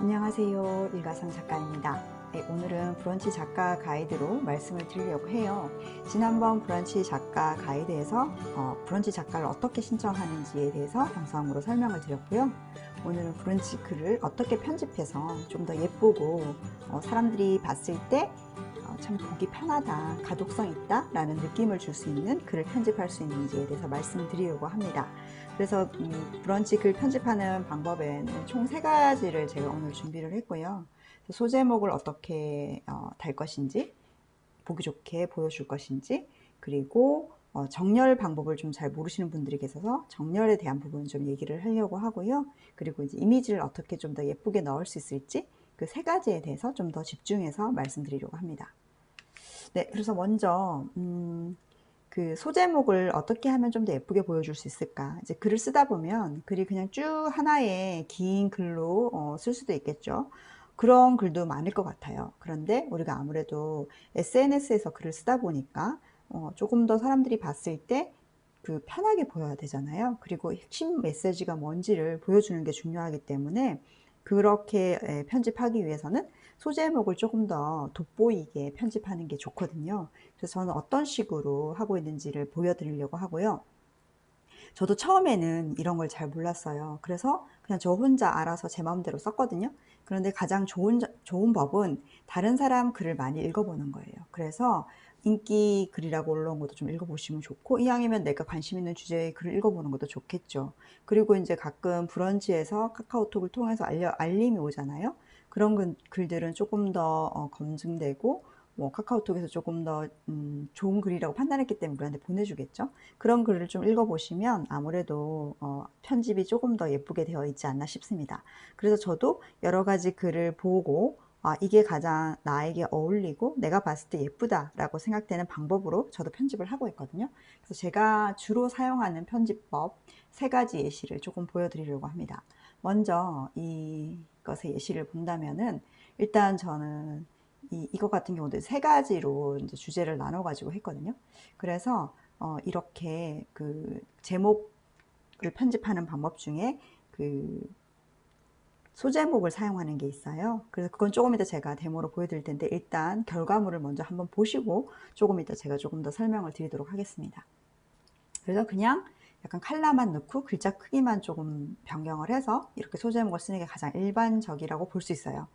안녕하세요. 일가상 작가입니다. 네, 오늘은 브런치 작가 가이드로 말씀을 드리려고 해요. 지난번 브런치 작가 가이드에서 어, 브런치 작가를 어떻게 신청하는지에 대해서 영상으로 설명을 드렸고요. 오늘은 브런치 글을 어떻게 편집해서 좀 더 예쁘고 어, 사람들이 봤을 때 어, 참 보기 편하다, 가독성 있다 라는 느낌을 줄 수 있는 글을 편집할 수 있는지에 대해서 말씀드리려고 합니다. 그래서 이 브런치 글 편집하는 방법에는 총 세 가지를 제가 오늘 준비를 했고요. 소제목을 어떻게 어, 달 것인지, 보기 좋게 보여줄 것인지, 그리고 어, 정렬 방법을 좀 잘 모르시는 분들이 계셔서 정렬에 대한 부분 좀 얘기를 하려고 하고요. 그리고 이제 이미지를 어떻게 좀 더 예쁘게 넣을 수 있을지 그 세 가지에 대해서 좀 더 집중해서 말씀드리려고 합니다. 네, 그래서 먼저 음, 그 소제목을 어떻게 하면 좀 더 예쁘게 보여줄 수 있을까? 이제 글을 쓰다 보면 글이 그냥 쭉 하나의 긴 글로 어, 쓸 수도 있겠죠. 그런 글도 많을 것 같아요. 그런데 우리가 아무래도 SNS에서 글을 쓰다 보니까 어, 조금 더 사람들이 봤을 때 그 편하게 보여야 되잖아요. 그리고 핵심 메시지가 뭔지를 보여주는 게 중요하기 때문에 그렇게 에, 편집하기 위해서는 소제목을 조금 더 돋보이게 편집하는 게 좋거든요. 그래서 저는 어떤 식으로 하고 있는지를 보여드리려고 하고요. 저도 처음에는 이런 걸 잘 몰랐어요. 그래서 그냥 저 혼자 알아서 제 마음대로 썼거든요. 그런데 가장 좋은, 좋은 법은 다른 사람 글을 많이 읽어보는 거예요. 그래서 인기 글이라고 올라온 것도 좀 읽어보시면 좋고 이왕이면 내가 관심 있는 주제의 글을 읽어보는 것도 좋겠죠. 그리고 이제 가끔 브런치에서 카카오톡을 통해서 알려, 알림이 오잖아요. 그런 글, 글들은 조금 더 어, 검증되고 뭐 카카오톡에서 조금 더 음, 좋은 글이라고 판단했기 때문에 우리한테 보내주겠죠. 그런 글을 좀 읽어보시면 아무래도 어, 편집이 조금 더 예쁘게 되어 있지 않나 싶습니다. 그래서 저도 여러 가지 글을 보고 아, 이게 가장 나에게 어울리고 내가 봤을 때 예쁘다라고 생각되는 방법으로 저도 편집을 하고 있거든요. 그래서 제가 주로 사용하는 편집법 세 가지 예시를 조금 보여드리려고 합니다. 먼저 이것의 예시를 본다면은 일단 저는 이, 이것 같은 경우도 세 가지로 이제 주제를 나눠 가지고 했거든요. 그래서 어, 이렇게 그 제목을 편집하는 방법 중에 그 소제목을 사용하는 게 있어요. 그래서 그건 조금 이따 제가 데모로 보여드릴 텐데 일단 결과물을 먼저 한번 보시고 조금 이따 제가 조금 더 설명을 드리도록 하겠습니다. 그래서 그냥 약간 칼라만 넣고 글자 크기만 조금 변경을 해서 이렇게 소제목을 쓰는 게 가장 일반적이라고 볼 수 있어요.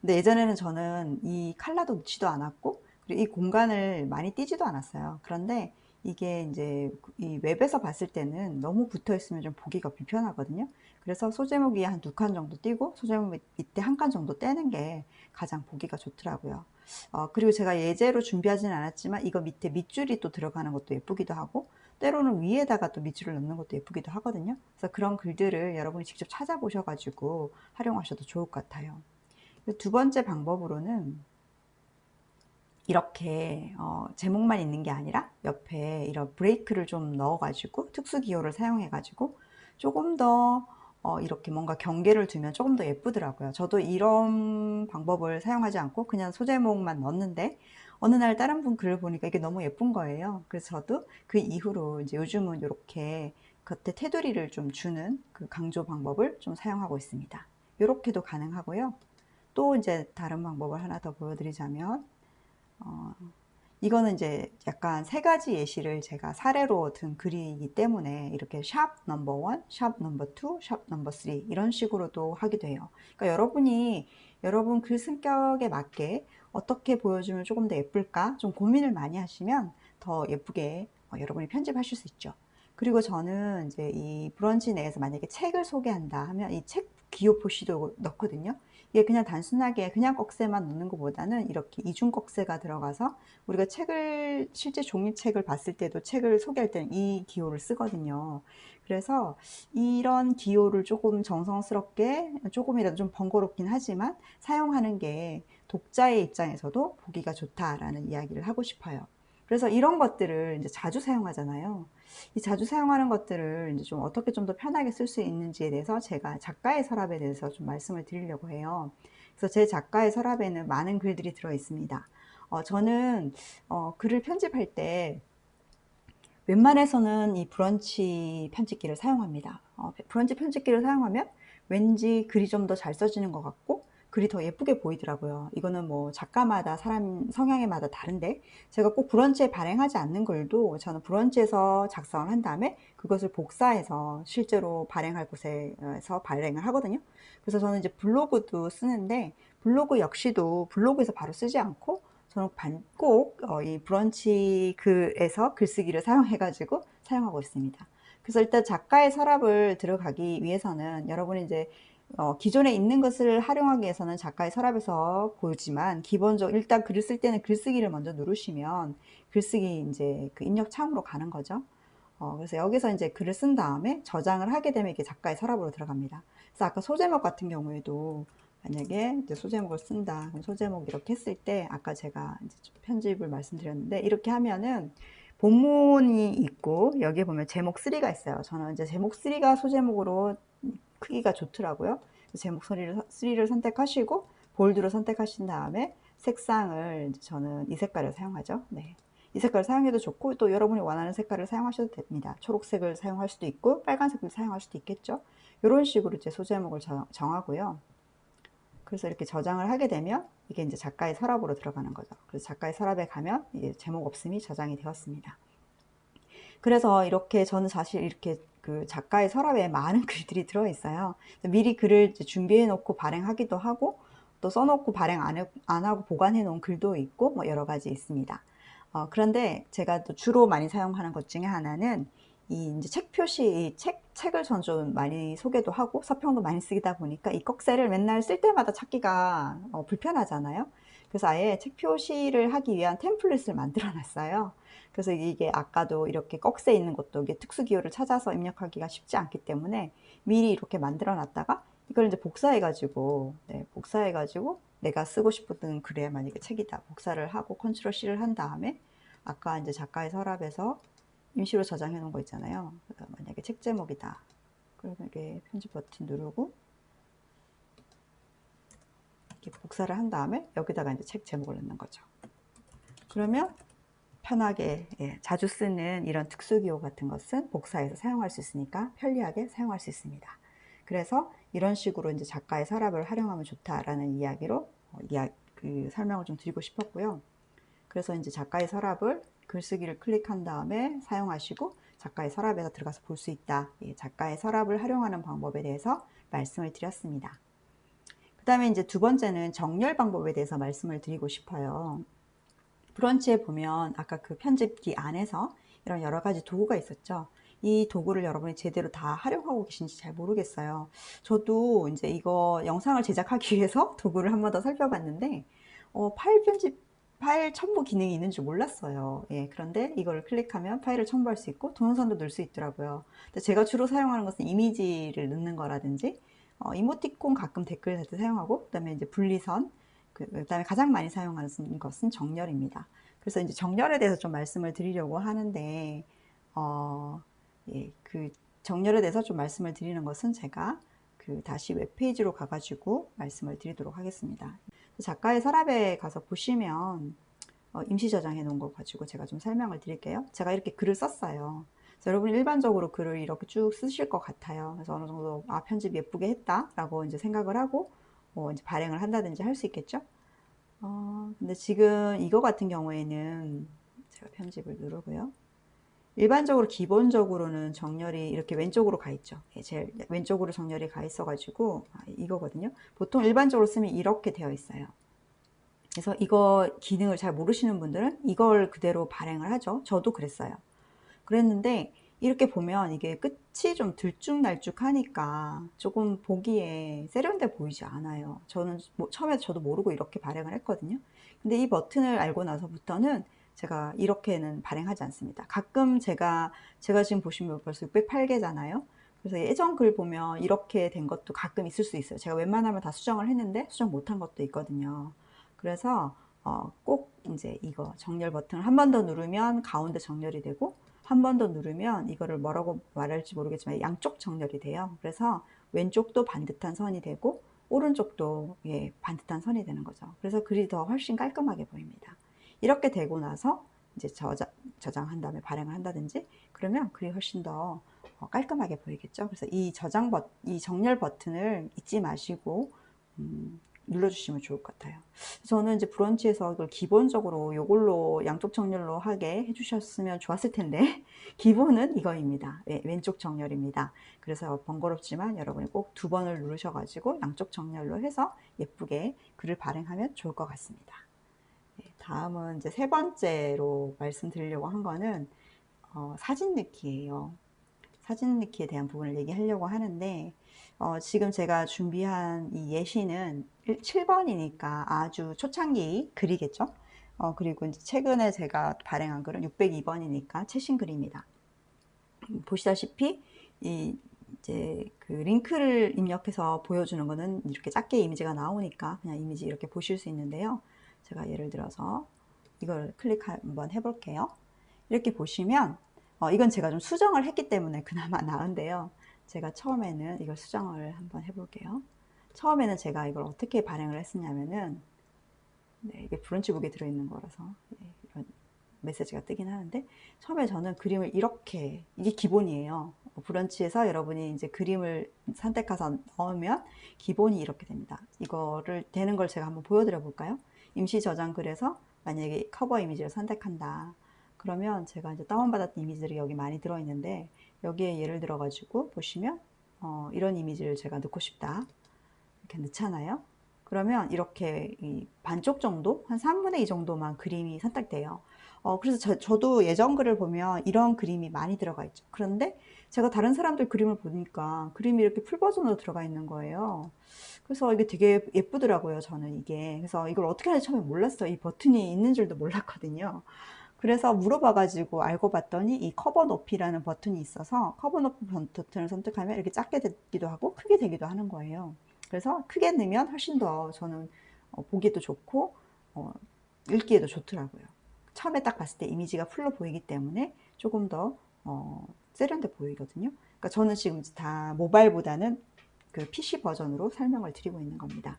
근데 예전에는 저는 이 칼라도 넣지도 않았고 그리고 이 공간을 많이 띄지도 않았어요. 그런데 이게 이제 이 웹에서 봤을 때는 너무 붙어 있으면 좀 보기가 불편하거든요. 그래서 소제목 위에 한 두 칸 정도 띄고 소제목 밑에 한 칸 정도 떼는 게 가장 보기가 좋더라고요. 어, 그리고 제가 예제로 준비하지는 않았지만 이거 밑에 밑줄이 또 들어가는 것도 예쁘기도 하고 때로는 위에다가 또 밑줄을 넣는 것도 예쁘기도 하거든요. 그래서 그런 글들을 여러분이 직접 찾아보셔가지고 활용하셔도 좋을 것 같아요. 두 번째 방법으로는 이렇게 어, 제목만 있는 게 아니라 옆에 이런 브레이크를 좀 넣어 가지고 특수 기호를 사용해 가지고 조금 더 어, 이렇게 뭔가 경계를 두면 조금 더 예쁘더라고요. 저도 이런 방법을 사용하지 않고 그냥 소제목만 넣었는데 어느 날 다른 분 글을 보니까 이게 너무 예쁜 거예요. 그래서 저도 그 이후로 이제 요즘은 이렇게 겉에 테두리를 좀 주는 그 강조 방법을 좀 사용하고 있습니다. 이렇게도 가능하고요. 또 이제 다른 방법을 하나 더 보여드리자면 어, 이거는 이제 약간 세 가지 예시를 제가 사례로 든 글이기 때문에 이렇게 샵 넘버 원, 샵 넘버 투, 샵 넘버 쓰리 이런 식으로도 하기도 해요. 그러니까 여러분이 여러분 글 성격에 맞게 어떻게 보여주면 조금 더 예쁠까 좀 고민을 많이 하시면 더 예쁘게 어, 여러분이 편집하실 수 있죠. 그리고 저는 이제 이 브런치 내에서 만약에 책을 소개한다 하면 이 책 기호 표시도 넣거든요. 이게 그냥 단순하게 그냥 꺽쇠만 넣는 것보다는 이렇게 이중 꺽쇠가 들어가서 우리가 책을 실제 종이책을 봤을 때도 책을 소개할 때는 이 기호를 쓰거든요. 그래서 이런 기호를 조금 정성스럽게 조금이라도 좀 번거롭긴 하지만 사용하는 게 독자의 입장에서도 보기가 좋다라는 이야기를 하고 싶어요. 그래서 이런 것들을 이제 자주 사용하잖아요. 이 자주 사용하는 것들을 이제 좀 어떻게 좀 더 편하게 쓸 수 있는지에 대해서 제가 작가의 서랍에 대해서 좀 말씀을 드리려고 해요. 그래서 제 작가의 서랍에는 많은 글들이 들어 있습니다. 어, 저는 어, 글을 편집할 때 웬만해서는 이 브런치 편집기를 사용합니다. 어, 브런치 편집기를 사용하면 왠지 글이 좀 더 잘 써지는 것 같고 글이 더 예쁘게 보이더라고요. 이거는 뭐 작가마다 사람 성향에마다 다른데 제가 꼭 브런치에 발행하지 않는 글도 저는 브런치에서 작성을 한 다음에 그것을 복사해서 실제로 발행할 곳에서 발행을 하거든요. 그래서 저는 이제 블로그도 쓰는데 블로그 역시도 블로그에서 바로 쓰지 않고 저는 꼭이 브런치 글에서 글쓰기를 사용해 가지고 사용하고 있습니다. 그래서 일단 작가의 서랍을 들어가기 위해서는 여러분이 이제 어, 기존에 있는 것을 활용하기 위해서는 작가의 서랍에서 보지만 기본적으로 일단 글을 쓸 때는 글쓰기를 먼저 누르시면 글쓰기 이제 그 입력 창으로 가는 거죠. 어, 그래서 여기서 이제 글을 쓴 다음에 저장을 하게 되면 이게 작가의 서랍으로 들어갑니다. 그래서 아까 소제목 같은 경우에도 만약에 이제 소제목을 쓴다. 그럼 소제목 이렇게 했을 때 아까 제가 이제 편집을 말씀드렸는데 이렇게 하면은 본문이 있고 여기에 보면 제목 3가 있어요. 저는 이제 제목 3가 소제목으로 크기가 좋더라고요. 제목 3를, 3를 선택하시고 볼드로 선택하신 다음에 색상을 저는 이 색깔을 사용하죠. 네. 이 색깔을 사용해도 좋고 또 여러분이 원하는 색깔을 사용하셔도 됩니다. 초록색을 사용할 수도 있고 빨간색을 사용할 수도 있겠죠. 이런 식으로 이제 소제목을 정하고요. 그래서 이렇게 저장을 하게 되면 이게 이제 작가의 서랍으로 들어가는 거죠. 그래서 작가의 서랍에 가면 제목 없음이 저장이 되었습니다. 그래서 이렇게 저는 사실 이렇게 그 작가의 서랍에 많은 글들이 들어 있어요. 미리 글을 준비해 놓고 발행하기도 하고 또 써놓고 발행 안, 해, 안 하고 보관해 놓은 글도 있고 뭐 여러 가지 있습니다. 어, 그런데 제가 또 주로 많이 사용하는 것 중에 하나는 이 이제 책 표시, 책, 책을 전 좀 많이 소개도 하고 서평도 많이 쓰다 보니까 이 꺽쇠를 맨날 쓸 때마다 찾기가 어, 불편하잖아요. 그래서 아예 책 표시를 하기 위한 템플릿을 만들어 놨어요. 그래서 이게 아까도 이렇게 꺽쇠 있는 것도 이게 특수 기호를 찾아서 입력하기가 쉽지 않기 때문에 미리 이렇게 만들어 놨다가 이걸 이제 복사해 가지고 네, 복사해 가지고 내가 쓰고 싶은 글에 만약에 책이다. 복사를 하고 컨트롤 C를 한 다음에 아까 이제 작가의 서랍에서 임시로 저장해 놓은 거 있잖아요. 만약에 책 제목이다. 그러면 이게 편집 버튼 누르고 이렇게 복사를 한 다음에 여기다가 이제 책 제목을 넣는 거죠. 그러면 편하게 예, 자주 쓰는 이런 특수기호 같은 것은 복사해서 사용할 수 있으니까 편리하게 사용할 수 있습니다. 그래서 이런 식으로 이제 작가의 서랍을 활용하면 좋다라는 이야기로 어, 이야, 그 설명을 좀 드리고 싶었고요. 그래서 이제 작가의 서랍을 글쓰기를 클릭한 다음에 사용하시고 작가의 서랍에서 들어가서 볼 수 있다. 예, 작가의 서랍을 활용하는 방법에 대해서 말씀을 드렸습니다. 그 다음에 이제 두 번째는 정렬 방법에 대해서 말씀을 드리고 싶어요. 브런치에 보면 아까 그 편집기 안에서 이런 여러 가지 도구가 있었죠. 이 도구를 여러분이 제대로 다 활용하고 계신지 잘 모르겠어요. 저도 이제 이거 영상을 제작하기 위해서 도구를 한 번 더 살펴봤는데 어, 파일 편집 파일 첨부 기능이 있는 줄 몰랐어요. 예, 그런데 이걸 클릭하면 파일을 첨부할 수 있고 동영상도 넣을 수 있더라고요. 제가 주로 사용하는 것은 이미지를 넣는 거라든지 어, 이모티콘 가끔 댓글 달때 사용하고 그다음에 이제 분리선 그 다음에 가장 많이 사용하는 것은 정렬입니다. 그래서 이제 정렬에 대해서 좀 말씀을 드리려고 하는데, 어, 예, 그 정렬에 대해서 좀 말씀을 드리는 것은 제가 그 다시 웹페이지로 가가지고 말씀을 드리도록 하겠습니다. 작가의 서랍에 가서 보시면 어, 임시 저장해 놓은 거 가지고 제가 좀 설명을 드릴게요. 제가 이렇게 글을 썼어요. 여러분이 일반적으로 글을 이렇게 쭉 쓰실 것 같아요. 그래서 어느 정도 아 편집 예쁘게 했다라고 이제 생각을 하고 뭐 이제 발행을 한다든지 할 수 있겠죠. 어, 근데 지금 이거 같은 경우에는 제가 편집을 누르고요. 일반적으로 기본적으로는 정렬이 이렇게 왼쪽으로 가 있죠. 예, 제일 왼쪽으로 정렬이 가 있어 가지고 아, 이거거든요. 보통 일반적으로 쓰면 이렇게 되어 있어요. 그래서 이거 기능을 잘 모르시는 분들은 이걸 그대로 발행을 하죠. 저도 그랬어요. 그랬는데 이렇게 보면 이게 끝이 좀 들쭉날쭉하니까 조금 보기에 세련돼 보이지 않아요. 저는 뭐 처음에 저도 모르고 이렇게 발행을 했거든요. 근데 이 버튼을 알고 나서부터는 제가 이렇게는 발행하지 않습니다. 가끔 제가 제가 지금 보시면 벌써 608개잖아요. 그래서 예전 글 보면 이렇게 된 것도 가끔 있을 수 있어요. 제가 웬만하면 다 수정을 했는데 수정 못한 것도 있거든요. 그래서 어, 꼭 이제 이거 정렬 버튼을 한 번 더 누르면 가운데 정렬이 되고 한 번 더 누르면 이거를 뭐라고 말할지 모르겠지만 양쪽 정렬이 돼요. 그래서 왼쪽도 반듯한 선이 되고 오른쪽도 예, 반듯한 선이 되는 거죠. 그래서 글이 더 훨씬 깔끔하게 보입니다. 이렇게 되고 나서 이제 저장, 저장한 다음에 발행을 한다든지 그러면 글이 훨씬 더 어, 깔끔하게 보이겠죠. 그래서 이 저장 버, 이 정렬 버튼을 잊지 마시고 음, 눌러주시면 좋을 것 같아요. 저는 이제 브런치에서 이걸 기본적으로 이걸로 양쪽 정렬로 하게 해주셨으면 좋았을 텐데 기본은 이거입니다. 네, 왼쪽 정렬입니다. 그래서 번거롭지만 여러분이 꼭 두 번을 누르셔가지고 양쪽 정렬로 해서 예쁘게 글을 발행하면 좋을 것 같습니다. 네, 다음은 이제 세 번째로 말씀드리려고 한 거는 어, 사진 넣기예요. 사진 넣기에 대한 부분을 얘기하려고 하는데 어, 지금 제가 준비한 이 예시는 7번이니까 아주 초창기 글이겠죠. 어, 그리고 이제 최근에 제가 발행한 글은 602번이니까 최신 글입니다. 보시다시피 이 이제 그 링크를 입력해서 보여주는 거는 이렇게 작게 이미지가 나오니까 그냥 이미지 이렇게 보실 수 있는데요. 제가 예를 들어서 이걸 클릭 한번 해볼게요. 이렇게 보시면 어, 이건 제가 좀 수정을 했기 때문에 그나마 나은데요. 제가 처음에는 이걸 수정을 한번 해볼게요. 처음에는 제가 이걸 어떻게 발행을 했었냐면은 네, 이게 브런치북에 들어있는 거라서 네, 이런 메시지가 뜨긴 하는데 처음에 저는 그림을 이렇게 이게 기본이에요. 브런치에서 여러분이 이제 그림을 선택해서 넣으면 기본이 이렇게 됩니다. 이거를 되는 걸 제가 한번 보여드려 볼까요? 임시 저장 글에서 만약에 커버 이미지를 선택한다. 그러면 제가 이제 다운받았던 이미지들이 여기 많이 들어있는데 여기에 예를 들어 가지고 보시면 어, 이런 이미지를 제가 넣고 싶다. 이렇게 넣잖아요. 그러면 이렇게 반쪽 정도, 한 3분의 2 정도만 그림이 선택돼요. 어, 그래서 저, 도 예전 글을 보면 이런 그림이 많이 들어가 있죠. 그런데 제가 다른 사람들 그림을 보니까 그림이 이렇게 풀 버전으로 들어가 있는 거예요. 그래서 이게 되게 예쁘더라고요, 저는 이게. 그래서 이걸 어떻게 하는지 처음에 몰랐어요. 이 버튼이 있는 줄도 몰랐거든요. 그래서 물어봐 가지고 알고 봤더니 이 커버 높이라는 버튼이 있어서 커버 높이 버튼을 선택하면 이렇게 작게 되기도 하고 크게 되기도 하는 거예요. 그래서 크게 넣으면 훨씬 더 저는 어, 보기도 좋고 어, 읽기에도 좋더라고요. 처음에 딱 봤을 때 이미지가 풀로 보이기 때문에 조금 더 어, 세련돼 보이거든요. 그러니까 저는 지금 다 모바일보다는 그 PC 버전으로 설명을 드리고 있는 겁니다.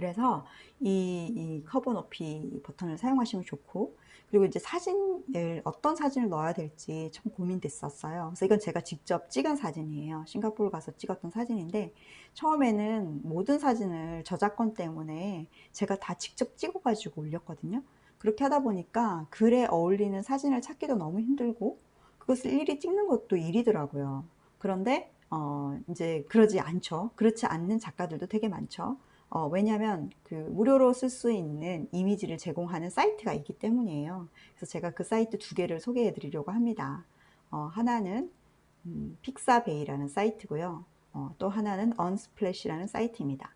그래서 이, 이 커버 높이 버튼을 사용하시면 좋고 그리고 이제 사진을 어떤 사진을 넣어야 될지 좀 고민됐었어요. 그래서 이건 제가 직접 찍은 사진이에요. 싱가포르 가서 찍었던 사진인데 처음에는 모든 사진을 저작권 때문에 제가 다 직접 찍어 가지고 올렸거든요. 그렇게 하다 보니까 글에 어울리는 사진을 찾기도 너무 힘들고 그것을 일일이 찍는 것도 일이더라고요. 그런데 어 이제 그러지 않죠. 그렇지 않는 작가들도 되게 많죠. 어, 왜냐하면 그 무료로 쓸 수 있는 이미지를 제공하는 사이트가 있기 때문이에요. 그래서 제가 그 사이트 두 개를 소개해 드리려고 합니다. 어, 하나는 음, 픽사베이라는 사이트고요. 어, 또 하나는 언스플래시라는 사이트입니다.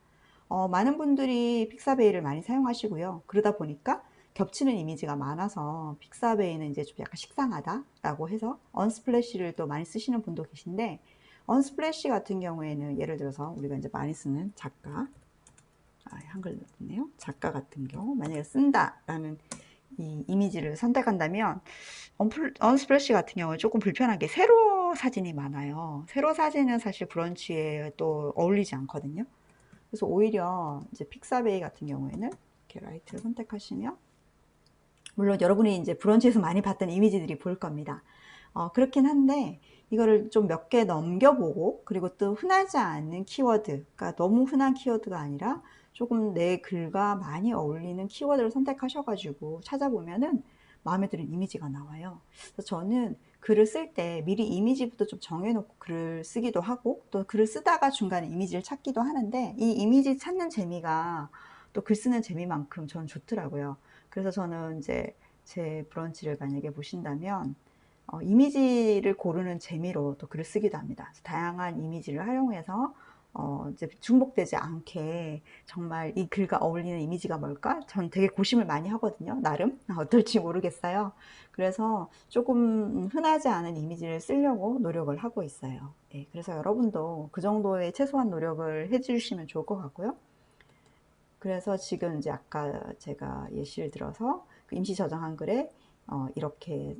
어, 많은 분들이 픽사베이를 많이 사용하시고요. 그러다 보니까 겹치는 이미지가 많아서 픽사베이는 이제 좀 약간 식상하다라고 해서 언스플래시를 또 많이 쓰시는 분도 계신데 언스플래시 같은 경우에는 예를 들어서 우리가 이제 많이 쓰는 작가 아, 한글 넣네요. 작가 같은 경우 만약에 쓴다라는 이 이미지를 선택한다면 언스프레시 같은 경우는 조금 불편하게 세로 사진이 많아요. 세로 사진은 사실 브런치에 또 어울리지 않거든요. 그래서 오히려 이제 픽사베이 같은 경우에는 이렇게 라이트를 선택하시면 물론 여러분이 이제 브런치에서 많이 봤던 이미지들이 보일 겁니다. 어, 그렇긴 한데 이거를 좀 몇 개 넘겨보고 그리고 또 흔하지 않은 키워드 그러니까 너무 흔한 키워드가 아니라 조금 내 글과 많이 어울리는 키워드를 선택하셔가지고 찾아보면은 마음에 드는 이미지가 나와요. 그래서 저는 글을 쓸 때 미리 이미지부터 좀 정해놓고 글을 쓰기도 하고 또 글을 쓰다가 중간에 이미지를 찾기도 하는데 이 이미지 찾는 재미가 또 글 쓰는 재미만큼 저는 좋더라고요. 그래서 저는 이제 제 브런치를 만약에 보신다면 어, 이미지를 고르는 재미로 또 글을 쓰기도 합니다. 다양한 이미지를 활용해서 어, 이제 중복되지 않게 정말 이 글과 어울리는 이미지가 뭘까? 전 되게 고심을 많이 하거든요. 나름. 어떨지 모르겠어요. 그래서 조금 흔하지 않은 이미지를 쓰려고 노력을 하고 있어요. 네, 그래서 여러분도 그 정도의 최소한 노력을 해주시면 좋을 것 같고요. 그래서 지금 이제 아까 제가 예시를 들어서 그 임시 저장한 글에 어, 이렇게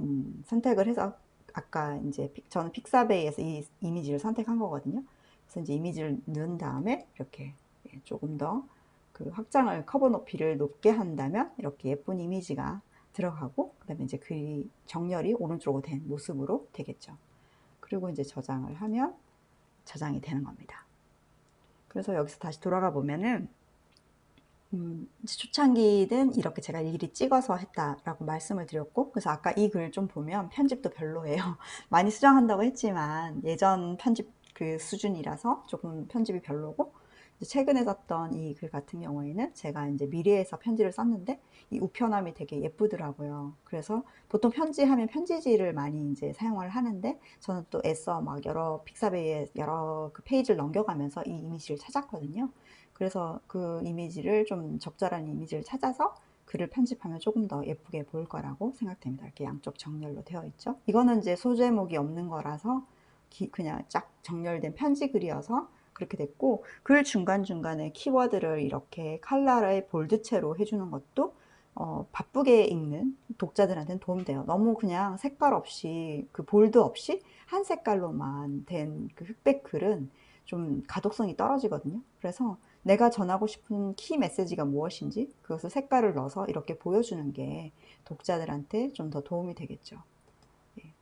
음, 선택을 해서 아까 이제 저는 픽사베이에서 이 이미지를 선택한 거거든요. 그래서 이제 이미지를 넣은 다음에 이렇게 예, 조금 더 그 확장을 커버 높이를 높게 한다면 이렇게 예쁜 이미지가 들어가고 그 다음에 이제 그 정렬이 오른쪽으로 된 모습으로 되겠죠. 그리고 이제 저장을 하면 저장이 되는 겁니다. 그래서 여기서 다시 돌아가 보면은 음, 이제 초창기는 이렇게 제가 일일이 찍어서 했다라고 말씀을 드렸고, 그래서 아까 이 글 좀 보면 편집도 별로예요. 많이 수정한다고 했지만 예전 편집 그 수준이라서 조금 편집이 별로고, 최근에 썼던 이 글 같은 경우에는 제가 이제 미래에서 편지를 썼는데 이 우편함이 되게 예쁘더라고요. 그래서 보통 편지하면 편지지를 많이 이제 사용을 하는데 저는 또 애써 막 여러 픽사베이에 여러 그 페이지를 넘겨가면서 이 이미지를 찾았거든요. 그래서 그 이미지를 좀 적절한 이미지를 찾아서 글을 편집하면 조금 더 예쁘게 보일 거라고 생각됩니다. 이렇게 양쪽 정렬로 되어 있죠. 이거는 이제 소제목이 없는 거라서 기- 그냥 쫙 정렬된 편지 글이어서 그렇게 됐고 글 중간중간에 키워드를 이렇게 컬러의 볼드체로 해주는 것도 어, 바쁘게 읽는 독자들한테는 도움돼요. 너무 그냥 색깔 없이 그 볼드 없이 한 색깔로만 된 그 흑백 글은 좀 가독성이 떨어지거든요. 그래서 내가 전하고 싶은 키 메시지가 무엇인지 그것을 색깔을 넣어서 이렇게 보여주는 게 독자들한테 좀 더 도움이 되겠죠.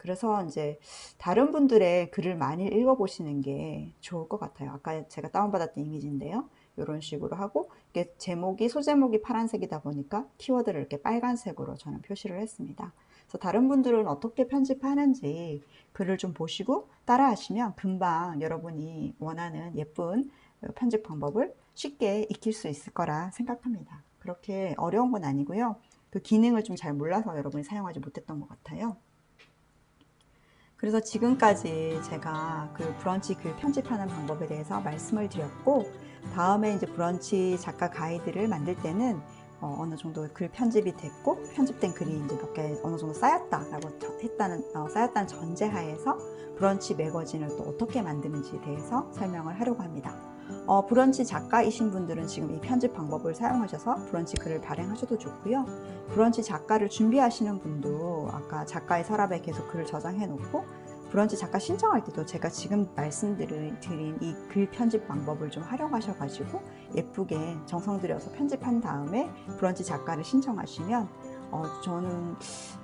예, 그래서 이제 다른 분들의 글을 많이 읽어보시는 게 좋을 것 같아요. 아까 제가 다운받았던 이미지인데요. 이런 식으로 하고 이게 제목이 소제목이 파란색이다 보니까 키워드를 이렇게 빨간색으로 저는 표시를 했습니다. 그래서 다른 분들은 어떻게 편집하는지 글을 좀 보시고 따라하시면 금방 여러분이 원하는 예쁜 편집 방법을 쉽게 익힐 수 있을 거라 생각합니다. 그렇게 어려운 건 아니고요. 그 기능을 좀 잘 몰라서 여러분이 사용하지 못했던 것 같아요. 그래서 지금까지 제가 그 브런치 글 편집하는 방법에 대해서 말씀을 드렸고, 다음에 이제 브런치 작가 가이드를 만들 때는 어, 느 정도 글 편집이 됐고, 편집된 글이 이제 몇 개 어느 정도 쌓였다라고 저- 했다는, 어, 쌓였다는 전제하에서 브런치 매거진을 또 어떻게 만드는지에 대해서 설명을 하려고 합니다. 어, 브런치 작가이신 분들은 지금 이 편집 방법을 사용하셔서 브런치 글을 발행하셔도 좋고요. 브런치 작가를 준비하시는 분도 아까 작가의 서랍에 계속 글을 저장해 놓고 브런치 작가 신청할 때도 제가 지금 말씀드린 이 글 편집 방법을 좀 활용하셔 가지고 예쁘게 정성 들여서 편집한 다음에 브런치 작가를 신청하시면 어, 저는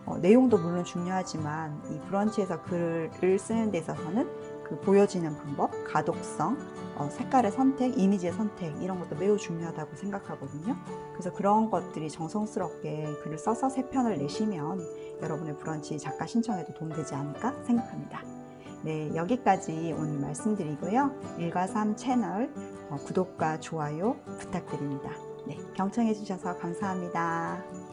어, 내용도 물론 중요하지만 이 브런치에서 글을 쓰는 데 있어서는 그 보여지는 방법, 가독성, 어, 색깔의 선택, 이미지의 선택 이런 것도 매우 중요하다고 생각하거든요. 그래서 그런 것들이 정성스럽게 글을 써서 세 편을 내시면 여러분의 브런치 작가 신청에도 도움되지 않을까 생각합니다. 네, 여기까지 오늘 말씀드리고요. 1과 3 채널 어, 구독과 좋아요 부탁드립니다. 네, 경청해 주셔서 감사합니다.